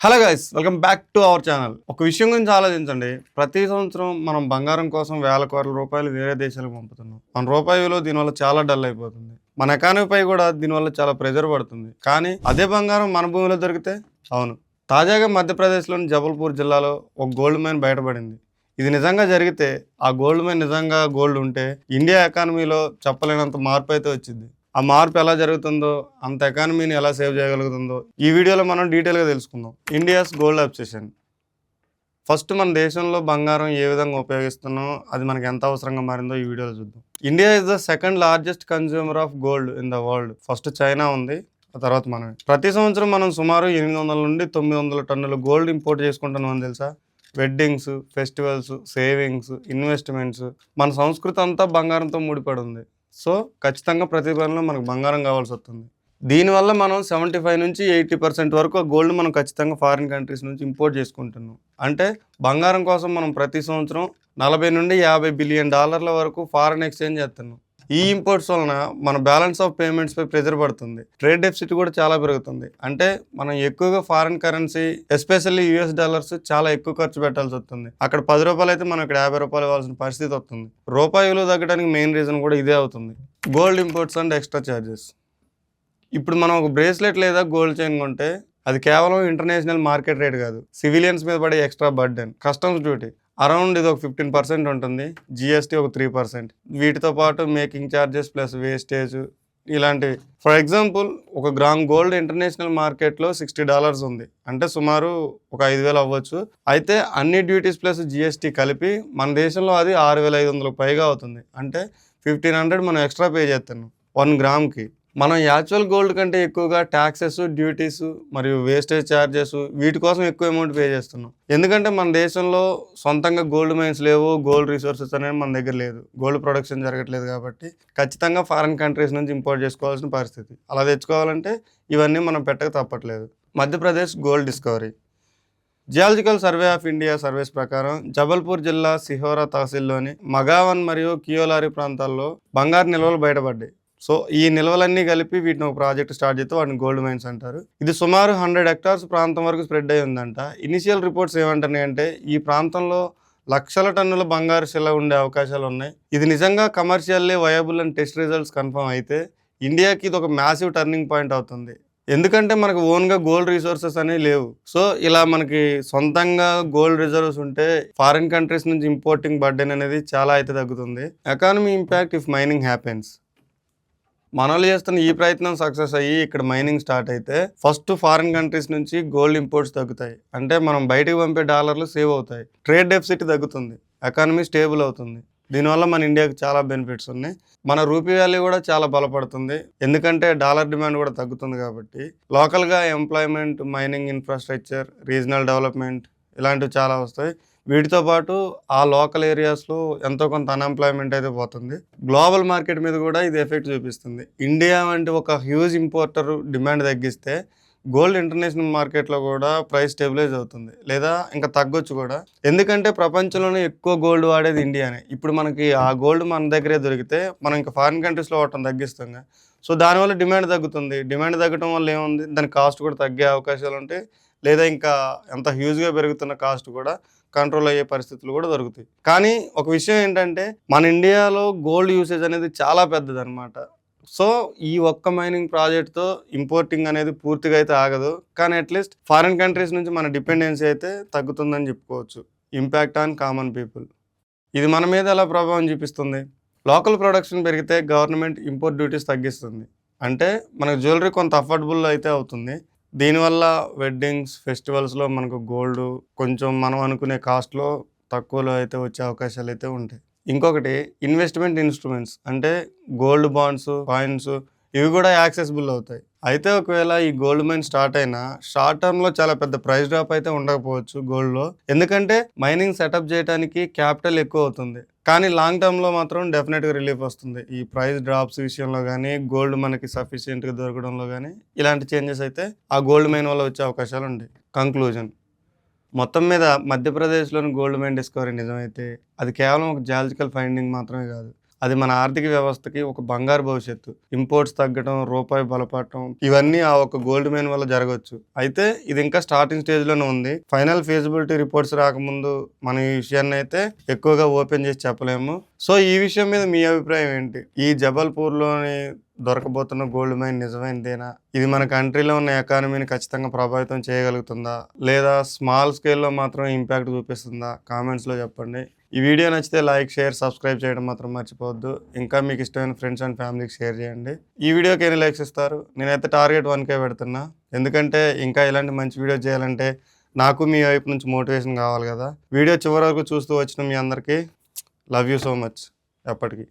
Hello guys welcome back to our channel ఒక విషయం గురించి ఆలోచించండి. ప్రతి సంవత్సరం మనం బంగారం కోసం వేల కోట్ల రూపాయలు వేరే దేశాలకు పంపుతున్నాం. మన రూపాయి విలువ దీనివల్ల చాలా డల్ అయిపోతుంది. మన ఎకానమీపై కూడా దీనివల్ల చాలా ప్రెజర్ పడుతుంది. కానీ అదే బంగారం మన భూమిలో దొరికితే అవును. తాజాగా మధ్యప్రదేశ్లోని జబల్పూర్ జిల్లాలో ఒక గోల్డ్ మైన్ బయటపడింది. ఇది నిజంగా జరిగితే ఆ గోల్డ్ మైన్ నిజంగా గోల్డ్ ఉంటే ఇండియా ఎకానమీలో చెప్పలేనంత మార్పు అయితే వచ్చింది. ఆ మార్పు ఎలా జరుగుతుందో అంత ఎకానమీని ఎలా సేవ్ చేయగలుగుతుందో ఈ వీడియోలో మనం డీటెయిల్గా తెలుసుకుందాం. ఇండియాస్ గోల్డ్ అబ్సెషన్ ఫస్ట్ మన దేశంలో బంగారం ఏ విధంగా ఉపయోగిస్తున్నాం అది మనకి ఎంత అవసరంగా మారిందో ఈ వీడియోలో చూద్దాం. India is the second largest consumer of gold in the world first China ఉంది ఆ తర్వాత మనమే. ప్రతి సంవత్సరం మనం సుమారు ఎనిమిది వందల నుండి తొమ్మిది వందల టన్నుల గోల్డ్ ఇంపోర్ట్ చేసుకుంటున్నాం అని తెలుసా? వెడ్డింగ్స్ ఫెస్టివల్స్ సేవింగ్స్ ఇన్వెస్ట్మెంట్స్ మన సంస్కృతి అంతా బంగారంతో ముడిపడి ఉంది. సో ఖచ్చితంగా ప్రతిఫలంలో మనకు బంగారం కావాల్సి వస్తుంది. దీనివల్ల మనం సెవెంటీ ఫైవ్ నుంచి ఎయిటీ పర్సెంట్ వరకు ఆ గోల్డ్ మనం ఖచ్చితంగా ఫారిన్ కంట్రీస్ నుంచి ఇంపోర్ట్ చేసుకుంటున్నాం. అంటే బంగారం కోసం మనం ప్రతి సంవత్సరం నలభై నుండి యాభై బిలియన్ డాలర్ల వరకు ఫారిన్ ఎక్స్చేంజ్ చేస్తున్నాం. ఈ ఇంపోర్ట్స్ వలన మన బ్యాలెన్స్ ఆఫ్ పేమెంట్స్ పై ప్రెజర్ పడుతుంది. ట్రేడ్ డెఫిసిట్ కూడా చాలా పెరుగుతుంది. అంటే మనం ఎక్కువగా foreign currency especially US dollars చాలా ఎక్కువ ఖర్చు పెట్టాల్సి వస్తుంది. అక్కడ పది రూపాయలు అయితే మనం ఇక్కడ యాభై రూపాయలు ఇవ్వాల్సిన పరిస్థితి వస్తుంది. రూపాయి విలువ తగ్గడానికి మెయిన్ రీజన్ కూడా ఇదే అవుతుంది. Gold imports and extra charges ఇప్పుడు మనం ఒక బ్రేస్లెట్ లేదా గోల్డ్ చైన్ కొంటే అది కేవలం ఇంటర్నేషనల్ మార్కెట్ రేట్ కాదు. సివిలియన్స్ మీద పడే extra burden customs duty around ఇది ఒక ఫిఫ్టీన్ పర్సెంట్ ఉంటుంది జిఎస్టీ ఒక త్రీ పర్సెంట్. వీటితో పాటు మేకింగ్ ఛార్జెస్ ప్లస్ వేస్టేజ్ ఇలాంటివి ఫర్ ఎగ్జాంపుల్ ఒక గ్రామ్ గోల్డ్ ఇంటర్నేషనల్ మార్కెట్లో సిక్స్టీ డాలర్స్ ఉంది. అంటే సుమారు ఒక ఐదు వేలు అవ్వచ్చు. అయితే అన్ని డ్యూటీస్ ప్లస్ జిఎస్టీ కలిపి మన దేశంలో అది ఆరు వేల ఐదు వందలకు పైగా అవుతుంది. అంటే ఫిఫ్టీన్ హండ్రెడ్ మనం ఎక్స్ట్రా పే చేస్తున్నాం వన్ గ్రామ్కి. మనం యాక్చువల్ గోల్డ్ కంటే ఎక్కువగా ట్యాక్సెస్ డ్యూటీస్ మరియు వేస్టేజ్ ఛార్జెస్ వీటి కోసం ఎక్కువ అమౌంట్ పే చేస్తున్నాం. ఎందుకంటే మన దేశంలో సొంతంగా గోల్డ్ మైన్స్ లేవు గోల్డ్ రిసోర్సెస్ అనేవి మన దగ్గర లేదు. గోల్డ్ ప్రొడక్షన్ జరగట్లేదు కాబట్టి ఖచ్చితంగా ఫారిన్ కంట్రీస్ నుంచి ఇంపోర్ట్ చేసుకోవాల్సిన పరిస్థితి. అలా తెచ్చుకోవాలంటే ఇవన్నీ మనం పెట్టక తప్పట్లేదు. Madhya Pradesh gold discovery. Geological survey of India surveys ప్రకారం జబల్పూర్ జిల్లా సిహోరా తహసీల్లోని మగావన్ మరియు కియోలారి ప్రాంతాల్లో బంగారు నిల్వలు బయటపడ్డాయి. సో ఈ నిల్వలన్నీ కలిపి వీటిని ఒక ప్రాజెక్ట్ స్టార్ట్ చేస్తే వాటిని గోల్డ్ మైన్స్ అంటారు. ఇది సుమారు హండ్రెడ్ హెక్టార్స్ ప్రాంతం వరకు స్ప్రెడ్ అయి ఉందంట. ఇనిషియల్ రిపోర్ట్స్ ఏమంటున్నాయి అంటే ఈ ప్రాంతంలో లక్షల టన్నుల బంగారు శిల ఉండే అవకాశాలు ఉన్నాయి. ఇది నిజంగా commercially viable and test results confirm అయితే ఇండియాకి ఇది ఒక మ్యాసివ్ టర్నింగ్ పాయింట్ అవుతుంది. ఎందుకంటే మనకు ఓన్గా గోల్డ్ రిసోర్సెస్ అనేవి లేవు. సో ఇలా మనకి సొంతంగా గోల్డ్ రిజర్వ్స్ ఉంటే ఫారిన్ కంట్రీస్ నుంచి ఇంపోర్టింగ్ బర్డెన్ అనేది చాలా అయితే తగ్గుతుంది. Economy impact if mining happens. మనోళ్ళు చేస్తున్న ఈ ప్రయత్నం సక్సెస్ అయ్యి ఇక్కడ మైనింగ్ స్టార్ట్ అయితే ఫస్ట్ ఫారిన్ కంట్రీస్ నుంచి గోల్డ్ ఇంపోర్ట్స్ తగ్గుతాయి. అంటే మనం బయటికి పంపే డాలర్లు సేవ్ అవుతాయి. ట్రేడ్ డెఫిసిట్ తగ్గుతుంది. ఎకానమీ స్టేబుల్ అవుతుంది. దీనివల్ల మన ఇండియాకి చాలా బెనిఫిట్స్ ఉన్నాయి. మన రూపీ వాల్యూ కూడా చాలా బలపడుతుంది. ఎందుకంటే డాలర్ డిమాండ్ కూడా తగ్గుతుంది కాబట్టి. లోకల్గా employment mining infrastructure regional development ఇలాంటివి చాలా వస్తాయి. వీటితో పాటు ఆ లోకల్ ఏరియాస్లో ఎంతో కొంత అన్ఎంప్లాయ్మెంట్ అయితే పోతుంది. గ్లోబల్ మార్కెట్ మీద కూడా ఇది ఎఫెక్ట్ చూపిస్తుంది. ఇండియా వంటి ఒక హ్యూజ్ ఇంపోర్టర్ డిమాండ్ తగ్గిస్తే గోల్డ్ ఇంటర్నేషనల్ మార్కెట్లో కూడా ప్రైస్ స్టెబిలైజ్ అవుతుంది. లేదా ఇంకా తగ్గొచ్చు కూడా. ఎందుకంటే ప్రపంచంలోనే ఎక్కువ గోల్డ్ వాడేది ఇండియానే. ఇప్పుడు మనకి ఆ గోల్డ్ మన దగ్గరే దొరికితే మనం ఇంకా ఫారిన్ కంట్రీస్లో వాడటం తగ్గిస్తాం సో దానివల్ల డిమాండ్ తగ్గుతుంది. డిమాండ్ తగ్గడం వల్ల ఏముంది? దాని కాస్ట్ కూడా తగ్గే అవకాశాలు ఉంటాయి. లేదా ఇంకా ఎంత హ్యూజ్గా పెరుగుతున్న కాస్ట్ కూడా కంట్రోల్ అయ్యే పరిస్థితులు కూడా దొరుకుతాయి. కానీ ఒక విషయం ఏంటంటే మన ఇండియాలో గోల్డ్ యూసేజ్ అనేది చాలా పెద్దది అనమాట సో ఈ ఒక్క మైనింగ్ ప్రాజెక్ట్తో ఇంపోర్టింగ్ అనేది పూర్తిగా అయితే ఆగదు. కానీ అట్లీస్ట్ ఫారిన్ కంట్రీస్ నుంచి మన డిపెండెన్సీ అయితే తగ్గుతుందని చెప్పుకోవచ్చు. ఇంపాక్ట్ ఆన్ కామన్ పీపుల్ ఇది మన మీద ఎలా ప్రభావం చూపిస్తుంది? లోకల్ ప్రొడక్షన్ పెరిగితే గవర్నమెంట్ ఇంపోర్ట్ డ్యూటీస్ తగ్గిస్తుంది. అంటే మనకు జ్యువెలరీ కొంత అఫోర్డబుల్ అయితే అవుతుంది. దీనివల్ల వెడ్డింగ్స్ ఫెస్టివల్స్లో మనకు గోల్డ్ కొంచెం మనం అనుకునే కాస్ట్లో తక్కువలో అయితే వచ్చే అవకాశాలు అయితే ఉంటాయి. ఇంకొకటి ఇన్వెస్ట్మెంట్ ఇన్స్ట్రుమెంట్స్ అంటే గోల్డ్ బాండ్స్ కాయిన్స్ ఇవి కూడా యాక్సెసిబుల్ అవుతాయి. అయితే ఒకవేళ ఈ గోల్డ్ మైన్ స్టార్ట్ అయినా షార్ట్ టర్మ్లో చాలా పెద్ద ప్రైస్ డ్రాప్ అయితే ఉండకపోవచ్చు గోల్డ్లో ఎందుకంటే మైనింగ్ సెటప్ చేయడానికి క్యాపిటల్ ఎక్కువ అవుతుంది. కానీ లాంగ్ టర్మ్లో మాత్రం డెఫినెట్గా రిలీఫ్ వస్తుంది. ఈ ప్రైస్ డ్రాప్స్ విషయంలో కానీ గోల్డ్ మనకి సఫిషియెంట్గా దొరకడంలో కానీ ఇలాంటి చేంజెస్ అయితే ఆ గోల్డ్ మైన్ వల్ల వచ్చే అవకాశాలు ఉంటాయి కంక్లూజన్ మొత్తం మీద మధ్యప్రదేశ్లోని గోల్డ్ మైన్ డిస్కవరీ నిజమైతే అది కేవలం ఒక జాలజికల్ ఫైండింగ్ మాత్రమే కాదు. అది మన ఆర్థిక వ్యవస్థకి ఒక బంగారు భవిష్యత్తు. ఇంపోర్ట్స్ తగ్గడం రూపాయి బలపడటం ఇవన్నీ ఆ ఒక గోల్డ్ మైన్ వల్ల జరగవచ్చు అయితే ఇది ఇంకా స్టార్టింగ్ స్టేజ్లోనే ఉంది. ఫైనల్ ఫీజిబిలిటీ రిపోర్ట్స్ రాకముందు మనం ఈ విషయాన్ని అయితే ఎక్కువగా ఓపెన్ చేసి చెప్పలేము. సో ఈ విషయం మీద మీ అభిప్రాయం ఏంటి? ఈ జబల్పూర్లోని దొరకబోతున్న గోల్డ్ మైన్ నిజమైనదేనా ఇది మన కంట్రీలో ఉన్న ఎకానమీని ఖచ్చితంగా ప్రభావితం చేయగలుగుతుందా? లేదా స్మాల్ స్కేల్లో మాత్రం ఇంపాక్ట్ చూపిస్తుందా? కామెంట్స్లో చెప్పండి. ఈ వీడియో నచ్చితే లైక్ షేర్ సబ్స్క్రైబ్ చేయడం మాత్రం మర్చిపోవద్దు. ఇంకా మీకు ఇష్టమైన ఫ్రెండ్స్ అండ్ ఫ్యామిలీకి షేర్ చేయండి. ఈ వీడియోకి ఎన్ని లైక్స్ ఇస్తారు? నేనైతే టార్గెట్ వన్ కే పెడుతున్నా. ఎందుకంటే ఇంకా ఇలాంటి మంచి వీడియో చేయాలంటే నాకు మీ వైపు నుంచి మోటివేషన్ కావాలి కదా. వీడియో చివరి వరకు చూస్తూ వచ్చిన మీ అందరికీ లవ్ యూ సో మచ్ ఎప్పటికీ.